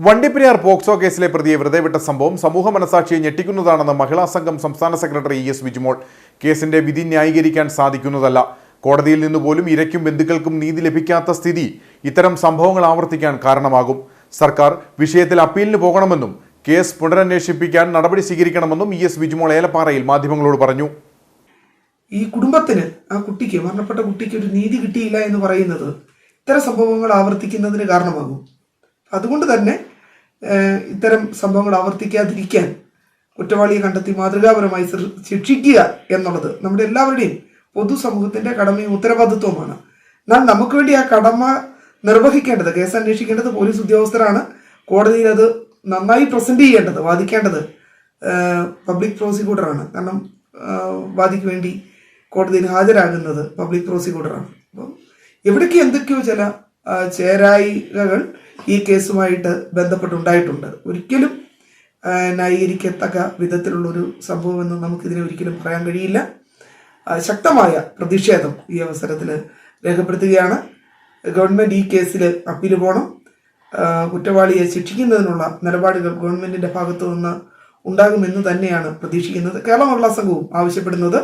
Vandiperiyar POCSO കേസിലെ പ്രതിയെ വെറുതെ വിട്ട സംഭവം സമൂഹ മനസാക്ഷിയെ ഞെട്ടിക്കുന്നതാണെന്ന് മഹിളാ സംഘം സംസ്ഥാന സെക്രട്ടറി ഇ എസ് ബിജുമോൾ കേസിന്റെ വിധി ന്യായീകരിക്കാൻ സാധിക്കുന്നതല്ല. കോടതിയിൽ നിന്ന് പോലും ഇരയ്ക്കും ബന്ധുക്കൾക്കും നീതി ലഭിക്കാത്ത സ്ഥിതി ഇത്തരം സംഭവങ്ങൾ ആവർത്തിക്കാൻ കാരണമാകും. സർക്കാർ വിഷയത്തിൽ അപ്പീലിന് പോകണമെന്നും കേസ് പുനരന്വേഷിപ്പിക്കാൻ നടപടി സ്വീകരിക്കണമെന്നും ഇ എസ് ബിജുമോൾ ഏലപ്പാറയിൽ മാധ്യമങ്ങളോട് പറഞ്ഞു. ഈ കുടുംബത്തിന് ആ കുട്ടിക്ക് മരണപ്പെട്ട കുട്ടിക്ക് ഒരു നീതി കിട്ടിയില്ല എന്ന് പറയുന്നത് ഇത്തരം സംഭവങ്ങൾ ആവർത്തിക്കുന്നതിന് കാരണമാകും. അതുകൊണ്ട് തന്നെ ഇത്തരം സംഭവങ്ങൾ ആവർത്തിക്കാതിരിക്കാൻ കുറ്റവാളിയെ കണ്ടെത്തി മാതൃകാപരമായി ശിക്ഷിക്കുക എന്നുള്ളത് നമ്മുടെ എല്ലാവരുടെയും പൊതുസമൂഹത്തിന്റെ കടമയും ഉത്തരവാദിത്വമാണ് എന്നാൽ നമുക്ക് വേണ്ടി ആ കടമ നിർവഹിക്കേണ്ടത് കേസ് അന്വേഷിക്കേണ്ടത് പോലീസ് ഉദ്യോഗസ്ഥരാണ്. കോടതിയിൽ അത് നന്നായി പ്രസന്റ് ചെയ്യേണ്ടത് വാദിക്കേണ്ടത് പബ്ലിക് പ്രോസിക്യൂട്ടറാണ്. കാരണം വാദിക്ക് വേണ്ടി കോടതിയിൽ ഹാജരാകുന്നത് പബ്ലിക് പ്രോസിക്യൂട്ടറാണ്. അപ്പം എവിടേക്ക് എന്തൊക്കെയോ ചില ചേരായികൾ ഈ കേസുമായിട്ട് ബന്ധപ്പെട്ടുണ്ടായിട്ടുണ്ട്. ഒരിക്കലും ന്യായീകരിക്കത്തക്ക വിധത്തിലുള്ളൊരു സംഭവമെന്ന് നമുക്കിതിനെ ഒരിക്കലും പറയാൻ കഴിയില്ല. ശക്തമായ പ്രതിഷേധം ഈ അവസരത്തിൽ രേഖപ്പെടുത്തുകയാണ്. ഗവൺമെന്റ് ഈ കേസിൽ അപ്പീൽ പോകണം കുറ്റവാളിയെ ശിക്ഷിക്കുന്നതിനുള്ള നിലപാടുകൾ ഗവൺമെന്റിന്റെ ഭാഗത്തു നിന്ന് ഉണ്ടാകുമെന്ന് തന്നെയാണ് പ്രതീക്ഷിക്കുന്നത്. കേരള മഹിളാ സംഘവും ആവശ്യപ്പെടുന്നത്.